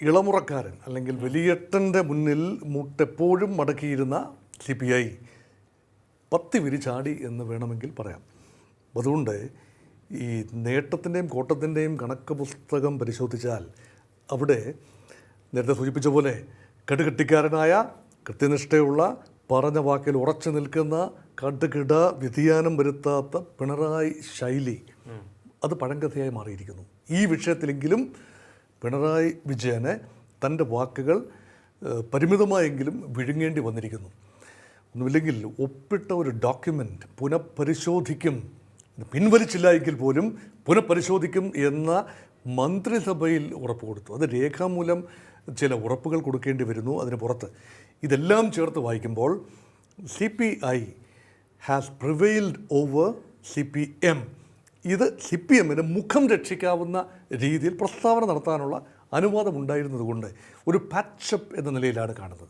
ഇളമുറക്കാരൻ അല്ലെങ്കിൽ വലിയേട്ടന്റെ മുന്നിൽ മുട്ടെപ്പോഴും മടക്കിയിരുന്ന സി പി ഐ പത്തി വിരിച്ചാടി എന്ന് വേണമെങ്കിൽ പറയാം. അതുകൊണ്ട് ഈ നേട്ടത്തിന്റെയും കോട്ടത്തിന്റെയും കണക്ക് പുസ്തകം പരിശോധിച്ചാൽ അവിടെ നേരത്തെ സൂചിപ്പിച്ച പോലെ കടുകെട്ടിക്കാരനായ കൃത്യനിഷ്ഠയുള്ള പറഞ്ഞ വാക്കിൽ ഉറച്ചു നിൽക്കുന്ന കടുകിട വ്യതിയാനം വരുത്താത്ത പിണറായി ശൈലി അത് പഴങ്കഥയായി മാറിയിരിക്കുന്നു. ഈ വിഷയത്തിലെങ്കിലും പിണറായി വിജയനെ തന്റെ വാക്കുകൾ പരിമിതമായെങ്കിലും വിഴുങ്ങേണ്ടി വന്നിരിക്കുന്നു. ഒന്നുമില്ലെങ്കിൽ ഒപ്പിട്ട ഒരു ഡോക്യുമെന്റ് പുനഃപരിശോധിക്കും. പിൻവലിച്ചില്ല എങ്കിൽ പോലും പുനഃപരിശോധിക്കും എന്ന മന്ത്രിസഭയിൽ ഉറപ്പ് കൊടുത്തു. അത് രേഖാമൂലം ചില ഉറപ്പുകൾ കൊടുക്കേണ്ടി വരുന്നു അതിന് പുറത്ത്. ഇതെല്ലാം ചേർത്ത് വായിക്കുമ്പോൾ C P I has prevailed over C P M. ഇത് സി പി എമ്മിന് മുഖം രക്ഷിക്കാവുന്ന രീതിയിൽ പ്രസ്താവന നടത്താനുള്ള അനുവാദമുണ്ടായിരുന്നതുകൊണ്ട് ഒരു പാച്ചപ്പ് എന്ന നിലയിലാണ് കാണുന്നത്.